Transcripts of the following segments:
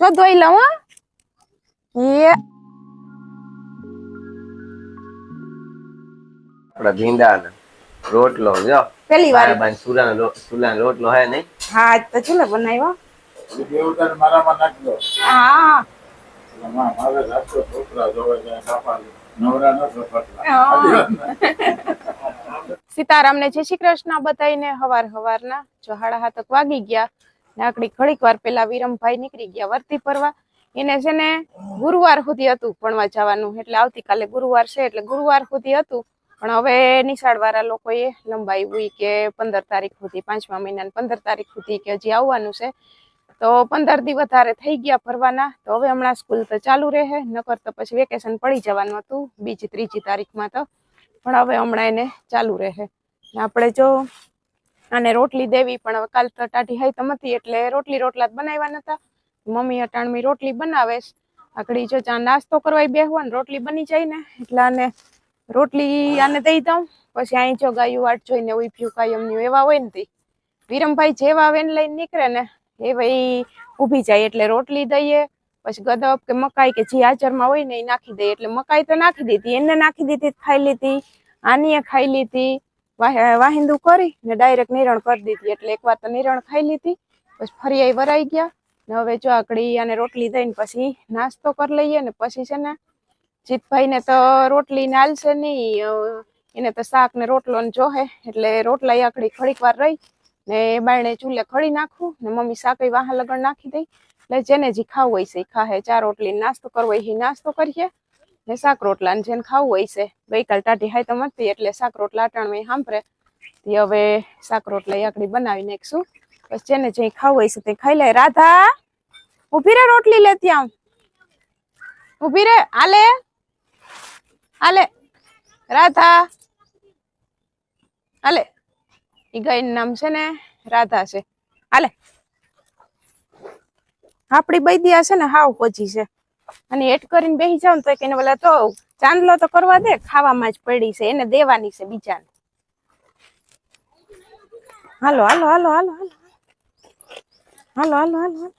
જો ધોઈ લઉં હો. એ આપડા ભીંડા ને રોટલો જો પેલી વાર. સુલાનો લો- સુલાનો રોટલો હે નહીં? હા તો છે ને બનાવ્યો દેવતાને મારામાં નાખજો હા. મારે છોકરા જોવે. સીતારામને જય શ્રી કૃષ્ણ બતાવીને હવાર હવારના. જો હાડા હાથક વાગી ગયા ને આકડી ઘડીક વાર પેલા વિરમભાઈ નીકળી ગયા વર્તી ફરવા. એને છે ને ગુરુવાર સુધી હતું ભણવા જવાનું. એટલે આવતીકાલે ગુરુવાર છે, એટલે ગુરુવાર સુધી હતું. પણ હવે નિશાળ વાળા લોકોએ લંબાવ્યું કે પંદર તારીખ સુધી, પાંચમા મહિનાની પંદર તારીખ સુધી કે હજી આવવાનું છે. તો પંદર દિવસ વધારે થઈ ગયા ફરવાના. તો હવે હમણાં સ્કૂલ તો ચાલુ રહે, નકર તો પછી વેકેશન પડી જવાનું હતું, બીજી ત્રીજી તારીખમાં તો. પણ હવે હમણાં એને ચાલુ રહે. આપણે જો આને રોટલી દેવી પણ હવે કાલ તો ટાઢી હાઈ તો નથી એટલે રોટલી રોટલા જ બનાવ્યા નતા. મમ્મી અટાણમી રોટલી બનાવેશ. આકડી જો ચા નાસ્તો કરવા બેહવા ને રોટલી બની જાય ને એટલે આને રોટલી આને દઈ દઉં. પછી અહીં જો ગાયું વાટ જોઈને ઉભ્યું કાયમની એવા હોય ને તી. વિરમભાઈ જેવા વેન લઈને નીકળે ને એવા ઈ ઊભી જાય એટલે રોટલી દઈએ. પછી ગદપ કે મકાઈ કે જે હાજરમાં હોય ને એ નાખી દઈએ. એટલે મકાઈ તો નાખી દીધી, એને નાખી દીધી, ખાઈ લીધી આનીએ ખાઈ લીધી. વાહિંદુ કરી ને ડાયરેક્ટ નિરણ કરી દીધી. એટલે એકવાર તો નિરણ ખાઈ લીધી, પછી ફરી આઈ વરાઈ ગયા. ને હવે જો આકડી અને રોટલી દઈને પછી નાસ્તો કરી લઈએ ને પછી છે ને જીતભાઈ ને તો રોટલી ને હાલશે નહીં એને તો શાક ને રોટલો ને જોહે. એટલે રોટલા આકડી ખડીક વાર રહી ને બાયણે ચૂલે ખડી નાખું ને મમ્મી શાકઈ વાહન લગણ નાખી દઈ. એટલે જેને જે ખાવું હોય છે એ ખાહે. ચા રોટલી નાસ્તો કરવો હોય એ નાસ્તો કરીએ. ને શાક રોટલા ને જેને ખાવું હોય છે. ગઈકાલ ટાઢી હાઈ તો મતી એટલે શાક રોટલા અટાણમાં સાંભળે. તે હવે શાક રોટલા આકડી બનાવી નાખશું બસ જેને જે ખાવું હોય છે તે ખાઈ લે. રાધા ઊભી રે રોટલી લેતી ત્યાં. ઊભી રે આલે આલે રાધા. આલે એ ગાયનું નામ છે ને રાધા છે. આલે આપડી બૈદિયા છે ને હાવ પોચી છે. અને એટ કરીને બેસી જાવ તો એને બોલા તો ચાંદલો તો કરવા દે, ખાવામાં જ પડી છે, એને દેવાની છે બીજાને. હાલો હાલો હાલો હાલો હાલો. હાલો હાલો હાલો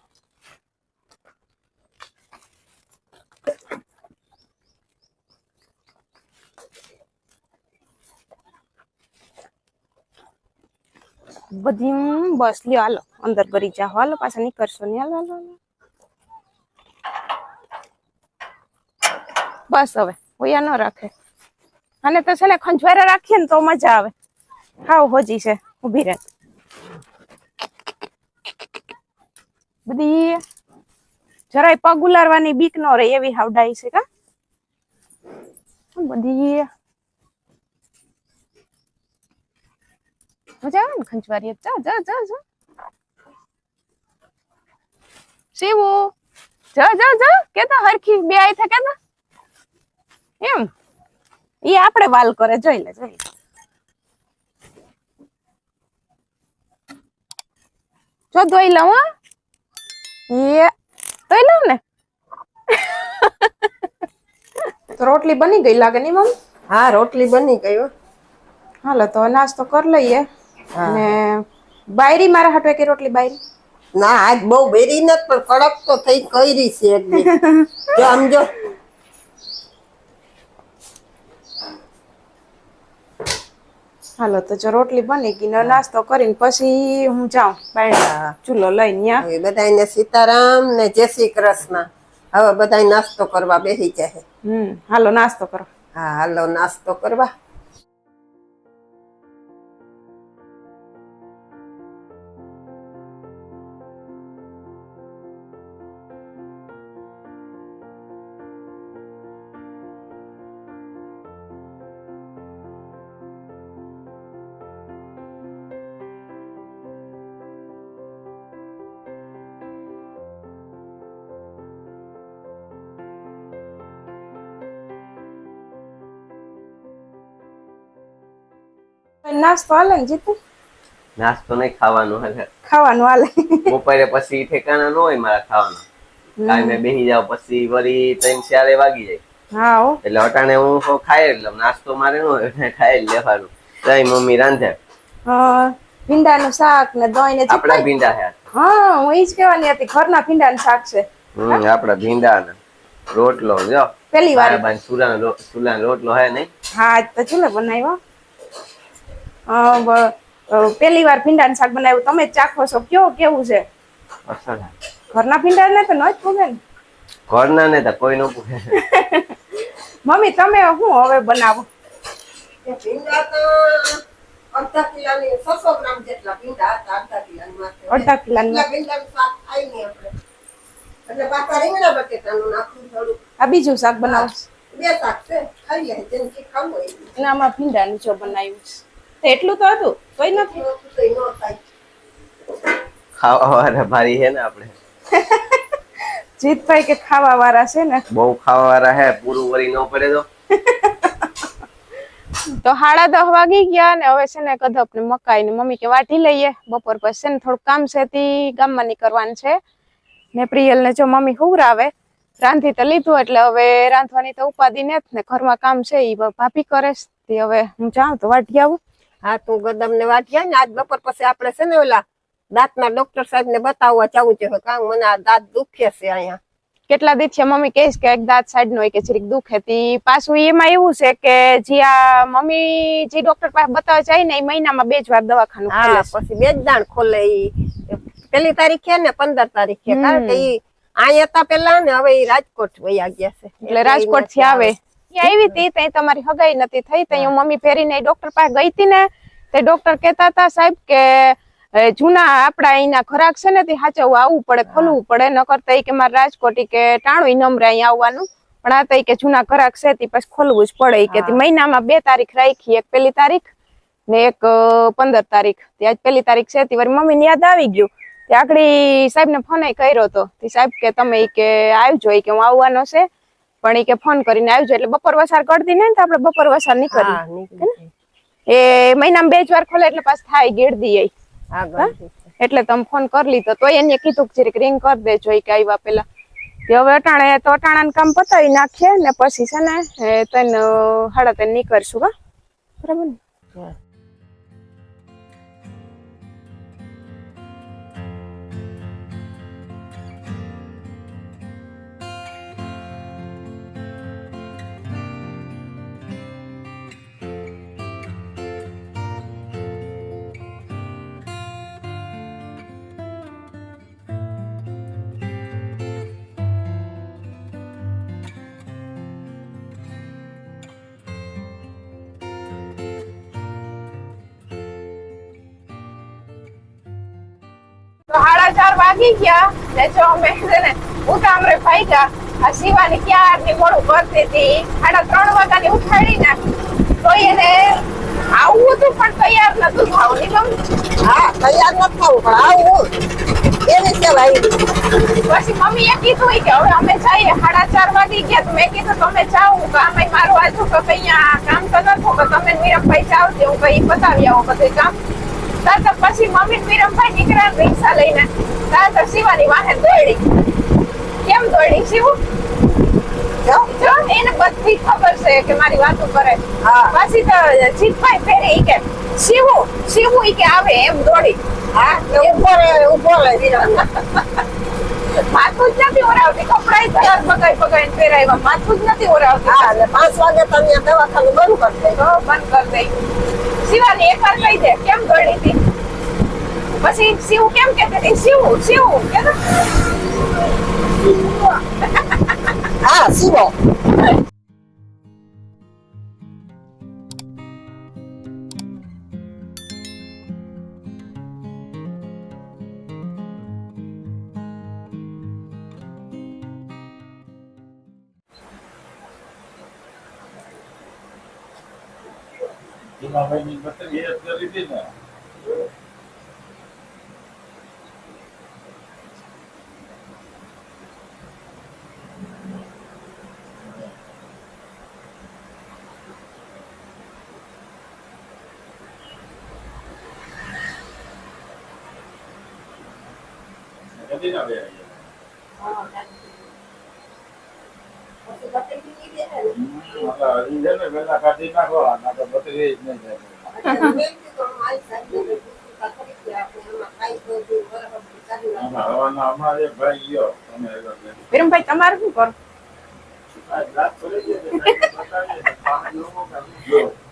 બધી બસ, લ્યો, હાલો, અંદર કરી જાઓ. હાલો, પાછા નીકળશો ને. હાલો હાલો હાલો. બસ હવે ઓયા ન રાખે. અને તો છે ને ખંજવારે રાખીએ ને તો મજા આવે. હાવ હોજી છે, ઊભી રહે. બધી જરાય પગ ઉલારવાની બીક ન રહે એવી હાવડાઈ છે કા? બધી મજા આવે ને ખંજવારી જા જા જા જા. શિવો જા જા. કેતા હરખી બે આઈ થા કેતા? એમ? એ આપણે વાલ કરે જોઈ લે જોઈ લે. જો ધોઈ લઉં હો. એ ધોઈ લઉં ને. તો રોટલી બની ગઈ લાગે નહીં મમ્મી? હા રોટલી બની ગઈ હાલો તો નાસ્તો કરી લઈએ. અને બાયરી મારા હાટવે કે રોટલી બાયરી? ના આજ બહુ બેરી નથી પણ કડક તો થઈ કઈરી છે. જો આમ જો. હાલો તો જો રોટલી બની ગઈ નાસ્તો કરીને પછી હું જાઉં બાયણા ચૂલો લઈને હવે બધાને સીતારામ ને જય શ્રી કૃષ્ણ. હવે બધા નાસ્તો કરવા બેસી જાય હમ હાલો નાસ્તો કરો. હા હાલો નાસ્તો કરવા. નાસ્તો હાલે ને જીતુ? નાસ્તો નહીં ખાવાનો હે ખાવાનું હાલે. બપોરે પછી ઠેકાણા ન હોય મારા ખાવાના. કાંઈ મેં બેસી જાવ પછી વળી ત્રણ ચારે વાગી જાય. હા હો. એટલે અટાણે હું ખાઈ એટલે નાસ્તો મારે નો ખાઈ લેવાનું. તઈ મમ્મી રાંધે. ભીંડા નું શાક ને દહીં ને આપડા ભીંડા છે. હા હું ઈ જ કહેવાની હતી ઘરના ભીંડાનું શાક છે. હમ આપડા ભીંડા ને રોટલો જો. પેલી વાર. બાય સુલા સુલાનો રોટલો હે નહીં? હા આજ તો ચૂલે બનાવ્યો. પેલી વાર ભીંડાનું શાક બનાવ્યું. તમે જ ચાખો છો. કયો કેવું છે? ઘરના ભીંડા ને તો ન જ પૂગે ને? ઘરના ને તો કોઈ નો પૂછે મમ્મી તમે શું હવે બનાવો? ભીંડા તો અડધા કિલાની છસો ગ્રામ જેટલા ભીંડા હતા અડધા કિલાની અડધા કિલાની ભીંડાનું શાક થાય નહીં આપણે. એટલે પાછા રીંગણા બટેટાનું નાખવું થોડું આ બીજું શાક બનાવો. બે શાક છે. ખાઈ લે જેમ કે ખાવું હોય એવું. આમાં ભીંડાનું જો બનાવ્યું છે. તો એટલું તો હતું કોઈ નથી ખાવા વાળા ભારી હે ને આપણે. જીતભાઈ કે ખાવા વાળા છે ને. બહુ ખાવા વાળા હે પૂરું વરી ન પડે તો. તો હાડા દસ વાગી ગયા ને હવે છે ને કદપ ને મકાઈ ને મમ્મી કે વાટી લઈએ. બપોર પછી છે ને થોડું કામ છે તે ગામમાં નીકળવાનું છે. ને પ્રિયલ ને જો મમ્મી હુવરાવે રાંધી તો લીધું એટલે હવે રાંધવાની તો ઉપાધિ ને જ ને ઘરમાં કામ છે એ ભાભી કરે હવે હું જાઉં તો વાટી આવું. હા તું ગદમ ને વાટ્યા ને આજ બપોર પછી આપણે છે ને ઓલા દાંતના ડોક્ટર સાહેબ ને બતાવવા જવું છે કાં મને આ દાંત દુખે છે અહીંયા. કેટલા દિવસ મમ્મી? કહીશ કે એક દાંત સાઈડ નો કે જરીક દુખે હતી પાછું એમાં એવું છે કે જે આ મમ્મી જે ડોક્ટર પાસે બતાવવા જાય ને એ મહિનામાં બે જ વાર દવાખાનું ખોલે પછી બે જ દાણ ખોલે પેલી તારીખે ને પંદર તારીખે કારણ કે અહીંયા હતા પેલા ને હવે રાજકોટ વયા ગયા છે. એટલે રાજકોટથી આવે. ત્યાં આવી હતી ત્યાં તમારી હગાઈ નથી થઈ ત્યાં હું મમ્મી ફેરીને ડોક્ટર પાસે ગઈ હતી ને તે ડોક્ટર કહેતા હતા સાહેબ કે જૂના આપડા અહીંના ખોરાક છે ને તે હાચવવા આવવું પડે ખોલવું પડે નકર તો કે મારે રાજકોટ કે ટાણું નમરે અહીં આવવાનું પણ આ તો કે જૂના ખોરાક છે તે પછી ખોલવું જ પડે. કે મહિનામાં બે તારીખ રાખી એક પેલી તારીખ ને એક પંદર તારીખ. ત્યાં આજ પેલી તારીખ છે તે વળી મમ્મીને યાદ આવી ગયું. ત્યાં આગળ સાહેબ ને ફોન કર્યો હતો સાહેબ કે તમે કે આવજો કે હું આવવાનો છે. પણ એ કે ફોન કરીને આવજો. એટલે બપોર વસાર કરતી ને તો આપણે બપોર વસાર નીકળી. એ મહિનામાં બે જ વાર ખોલે એટલે પાછું થાય ગેડદી એટલે તમે ફોન કરી લીધો. તો એને કીધું કે જરીક રિંગ કરી દેજો એ કે આવ્યા પેલા હવે અટાણે તો અટાણાનું કામ પતાવી નાખીએ ને પછી છે ને એ તને હાડા તને નીકળશું હા? બરાબર ને? તો સાડા ચાર વાગી ગયા. ને જો અમે છે ને ઉતામરે ભાગ્યા. આ શિવાની ક્યારની મોડું કરતી હતી? સાડા ત્રણ વાગ્યાની ઉઠાડી નાખી. તો એને આવું હતું પણ તૈયાર નતું થવું. નિગમ હા તૈયાર ન થવું પણ આવું એની સેવા આવી પછી મમ્મીએ કીધું કે હવે અમે જઈએ. સાડા ચાર વાગી ગયા. તો મેં કીધું તમે જાઓ. કામ મારું આજુ કે અહીંયા કામ તો નતું કે તમે ને વીરમભાઈ જાઓ હું કઈ બતાવી આવો બધું કામ. તાર તો પછી મમ્મી વિરમભાઈ નીકળ્યા રિક્ષા લઈને તાર તો શિવાની વાહે દોડી. કેમ દોડી શિવ? જો જો એને બધી ખબર છે કે મારી વાતો કરે હા. પછી તો જીતભાઈ ફેરી કે શિવ શિવ ઈ કે આવે એમ દોડી. હા ઊભો રહે માથું જ નથી ઓરાવતી કપડાય કલર પગાઈ પકાઈને પહેરાવ્યા. માથું જ નથી ઓરાવતી હા પાંચ વાગે તો દવાખાનું બંધ કરી દે. બંધ કરી દઈ શિવાની એકવાર કહી દે કેમ ગણી હતી પછી શિવ કેમ કે શિવ શિવ કે હા શિવો. ની બત્રી એ કરી દીધી ને કદી ના બે મતલબ હજી છે ને વેલા કાઢી નાખો ના તો બત્રી જ નહીં થાય આમાં હવાના હમણાં એક ભાઈ ગયો તમે આગળ જઈને. વિરમભાઈ, તમારે શું કરું તો.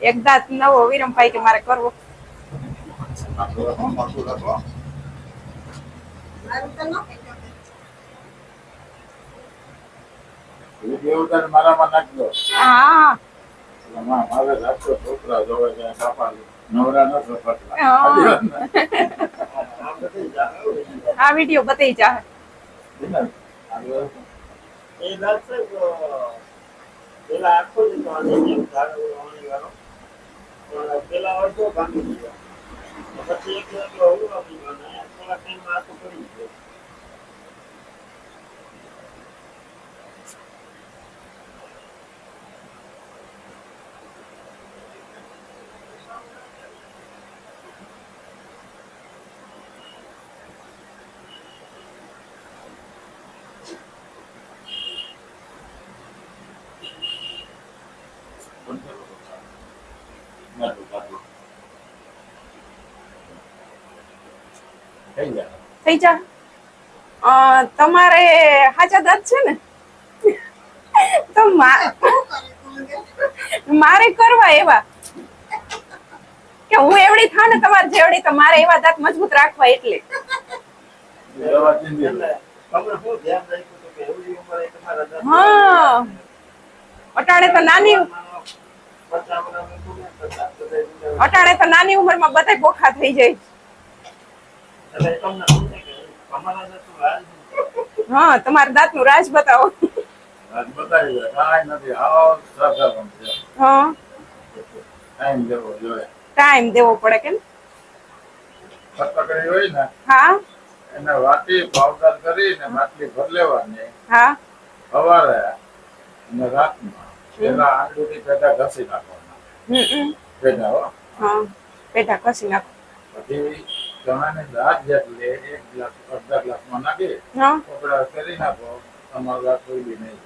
એક દાંત નવો વિરમભાઈ કે મારે કરવો મારે નવરા નથી હા. આ વીડિયો બતાવી જા પેલા આખો પેલા અડધો ભાંગી ગયો. પછી એક ગયો. થઈ જા. તમારે હાચા દાંત છે ને? તો મારે કરવા એવા. કે હું એવડી થાવ ને તમારે જેવડી, તો મારે એવા દાંત મજબૂત રાખવા એટલે. હા. અટાણે તો નાની અટાણે તો નાની ઉંમરમાં બધા બોખા થઈ જાય. હા તમારા દાંતનું રાજ બતાવો. આજ બતાવી કાંઈ નથી. આવો સાધારણ છે. હા. ટાઈમ દેવો જોઈએ. ટાઈમ દેવો પડે કેમ? હોય ને હા. એને વાટી પાવડર કરીને માટલી ભર લેવાની. હા. સવારે અને રાતમાં પેલા આંગળીથી પેટા ઘસી નાખવાના. પેટા હો. હા પેટા કસી નાખો. પછી ચણાની દાળ જેટલી એક ગ્લાસ અડધા ગ્લાસમાં નાખે. કપડા કરી નાખો તમારો દાળ કોઈ બી નહીં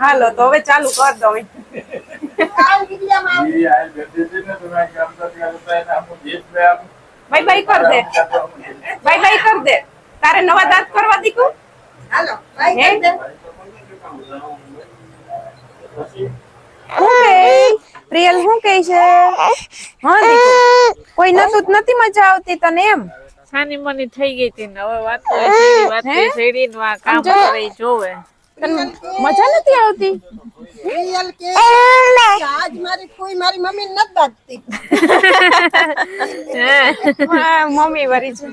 હાલો તો હવે ચાલુ કર દો. આમ બાય બાય કર દે. બાય બાય કર દે. તારે નવા દાંત કરવા દીકું હે પછી હું કે પ્રિયલ શું કહે છે? હા દીકુ. કોઈ નતું જ નથી મજા આવતી તને એમ? સાની મની થઈ ગઈ હતી ને હવે વાત તો વાત હે? શેરી નું આ કામ કરે જોવે. મજા નથી આવતી? રિયલ કે? આજ મારી કોઈ મારી મમ્મી નથી બાંધતી હા, મમ્મી વરી છે.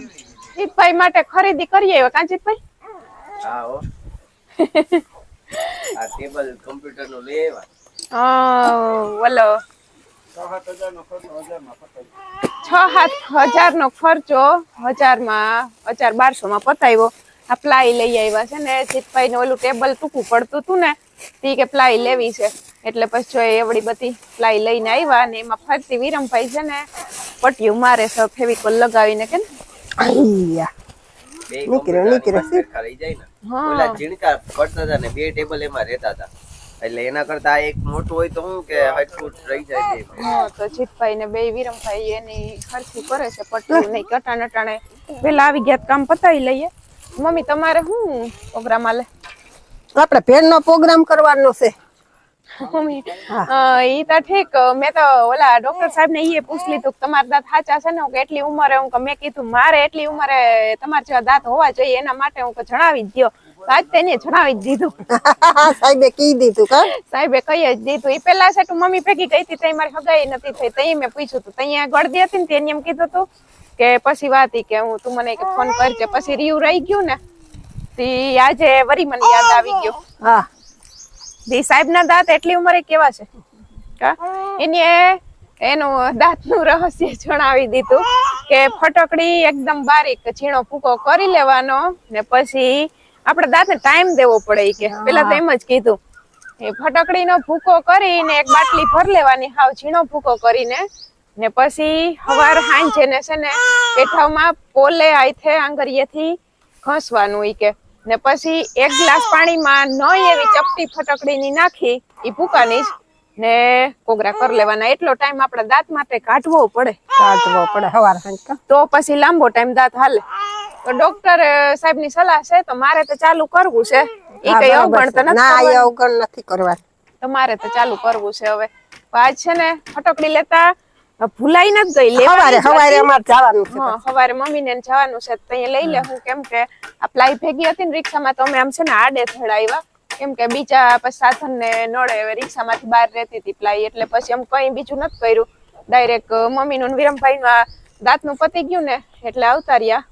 જીતભાઈ માટે ખરીદી કરીએ આવ્યા કાં જીતભાઈ? હા હો. આ ટેબલ કમ્પ્યુટરનું લઈ આવ્યા. ઓલો છ સાત હજાર નો ખર્ચો હજારમાં હજાર બારસો માં પતાવ્યો. આ પ્લાય લઈ આવ્યા છે ને જીતભાઈ ને ઓલું ટેબલ ટૂંકું પડતું હતું ને તી કે પ્લાય લેવી છે. એટલે પછી જો એવડી બધી પ્લાય લઈને આવ્યા ને એમાં ફરતી વિરમભાઈ છે ને પટિયું મારે છે ફેવિકોલ લગાવીને કે નીકળ્યો, નીકળ્યો. હા. ઓલા ઝીણકા પડતા હતા ને બે ટેબલ એમાં રહેતા હતા. એટલે એના કરતા એક મોટું હોય તો હું કે હટફૂટ રહી જાય હા તો જીતભાઈ ને બે વિરમભાઈ એની ખર્ચી કરે છે પટલું નહીં કટાણ અટાણે પેલા આવી ગયા કામ પતાવી લઈએ. મમ્મી તમારે શું પ્રોગ્રામ આલે આપણે ભેળ નો પ્રોગ્રામ કરવાનો છે. મમ્મી ઈ તો ઠીક. મેં તો ઓલા ડોક્ટર સાહેબ ને ઈ પૂછ લીધું કે તમારા દાંત સાચા છે ને? હું કે એટલી ઉંમરે હું કે મેં કીધું મારે એટલી ઉંમરે તમારા જેવા દાંત હોવા જોઈએ એના માટે હું કે જણાવી જ દ્યો. આજ તેને જણાવી દીધું. સાહેબે કી દીધું કા? સાહેબે કહી જ દીધું. ઈ પેલા છે તું મમ્મી ભેગી ગઈ હતી તઈ મારી હગાઈ નથી થઈ તઈ મેં પૂછ્યું હતું તઈ ગળદી હતી ને તેને એમ કીધું હતું કે પછી વાત કે હું તું મને કે ફોન કરજે. પછી રીવ રહી ગયું ને તી આજે વરી મને યાદ આવી ગયું. હા. દી સાહેબ ના દાંત એટલી ઉંમરે કેવા છે? કા એને એનું દાંતનું રહસ્ય જણાવી દીધું કે ફટકડી એકદમ બારીક ઝીણો ફૂકો કરી લેવાનો ને પછી આપણે દાંતને ટાઈમ દેવો પડે કે. પેલા તો એમ જ કીધું. એ ફટકડીનો ભૂકો કરીને એક બાટલી ભર લેવાની હાવ ઝીણો ભૂકો કરીને. ને પછી હવાર હાંજે ને છે ને પેઠાવમાં પોલે આઈથે આંગળીએથી ઘસવાનું ઈ કે. ને પછી એક ગ્લાસ પાણીમાં ન એવી ચપટી ફટકડીની નાખી ઈ ભૂકાની જ. ને કોગરા કરી લેવાના. એટલો ટાઈમ આપણે દાંત માટે કાઢવો પડે. કાઢવો પડે હવાર સાંજ તો. પછી લાંબો ટાઈમ દાંત હાલે. તો ડોક્ટર સાહેબની સલાહ છે તો મારે તો ચાલુ કરવું છે. એ કઈ અવગણ તો ના એ અવગણ નથી કરવા તમારે તો ચાલુ કરવું છે હવે. આજ છે ને ફટકડી લેતા ભૂલાઈ નથી ગઈ. જ સવારે હતી. જવાનું છે હા સવારે મમ્મી ને જવાનું છે. તો અહીંયા લઈ લે હું કેમ કે આ પ્લાય ભેગી હતી ને રિક્ષામાં તો અમે આમ છે ને આડે થડ આવ્યા કેમ કે બીજા પછી સાધન ને નડે હવે રિક્ષામાંથી બહાર રહેતી હતી પ્લાય એટલે પછી આમ કઈ બીજું નથી કર્યું. ડાયરેક્ટ મમ્મી નું વિરમભાઈ નું દાંતનું પતી ગયું ને એટલે આવતા રહ્યા.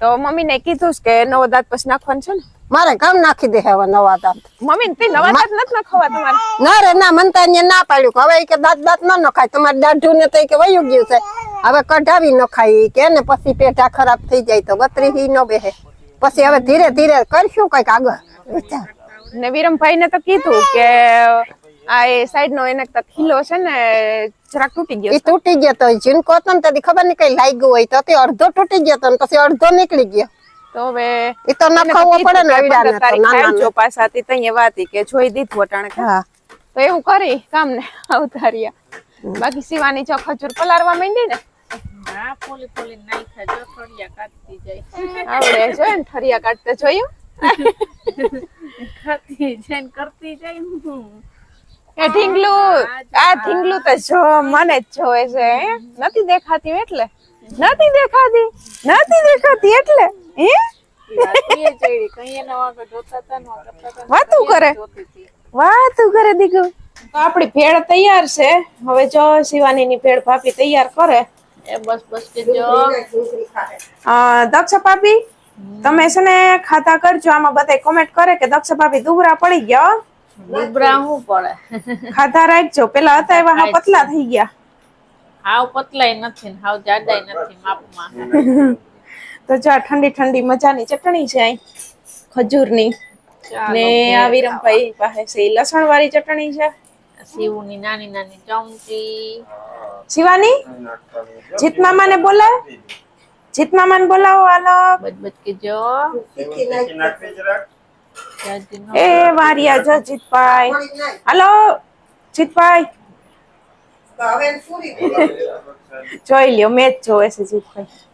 તો મમ્મી ને કીધું કે નવો દાંત પછી નાખવાનું છે ને. મારે કામ નાખી દે હવે નવા દાંત. મમ્મી તે નવા દાંત નથી નાખવા તમારે? ના રે ના મનતા ને ના પાડ્યું કે હવે કે દાંત દાંત ન નખાય. તમારે દાઢું ને તો કે વયું ગયું છે. હવે કઢાવી નખાય કે ને પછી પેટા ખરાબ થઈ જાય તો બત્રી હી ન બેહે. પછી હવે ધીરે ધીરે કરશું કંઈક આગળ. ને વિરમભાઈ ને તો કીધું કે આ એ સાઈડ નો એને તો ખીલો છે ને જરાક તૂટી ગયો એ તૂટી ગયો તો હતો ને ખબર નહીં કઈ લાગ્યું હોય તો. તે અડધો તૂટી ગયો તો પછી અડધો નીકળી ગયો. તો હવે ઈ તો એને તો નખાવવો કીધું પડે ને કે અયડા ને 15 તો નાના આવજો પાછા તે તઈએ વાત કે જોઈ દીધું હા. તો એવું કરી કામ ને આવતા બાકી સીવાની જો ખજૂર પલારવા માંડી ને? હા જો કાઢતી જાય. આવડે છે ને ઠરિયા કાઢતે જોયું? કરતી જાય કરતી જાય હું. એ ઢીંગલું આ ઢીંગલું તો જો મને જ જોવે છે નથી દેખાતી એટલે? નથી દેખાતી? નથી દેખાતી એટલે? હે? વાતું ને વાતું કરે કરે દીકુ તો આપણી ભેળ તૈયાર છે. હવે જો શિવાની ની ભેળ ભાભી તૈયાર કરે. એ બસ બસ કે જો. દક્ષ ભાભી તમે છે ને ખાતા કરજો. આમાં બધા કોમેન્ટ કરે કે દક્ષ ભાભી દુબરા પડી ગયા. હું પડે. ખાધા રાખજો. પેલા હતા એવા હા પતલા થઈ ગયા. હાવ પતલાય નથી ને હાવ જાડાય નથી માપમાં. તો જો ઠંડી ઠંડી મજાની ચટણી છે અહીં ખજૂરની. ને આ વિરમભાઈ પાસે છે. લસણ વાળી ચટણી છે. સીવું ની નાની નાની ચમચી. શિવાની? જીત મામાને બોલાવ. જીત મામાને બોલાવો હાલો બચ બચ કે એ વારિયા જો જીતભાઈ. હલો જીતભાઈ. જોઈ લ્યો મેચ જોવે છે જીતભાઈ.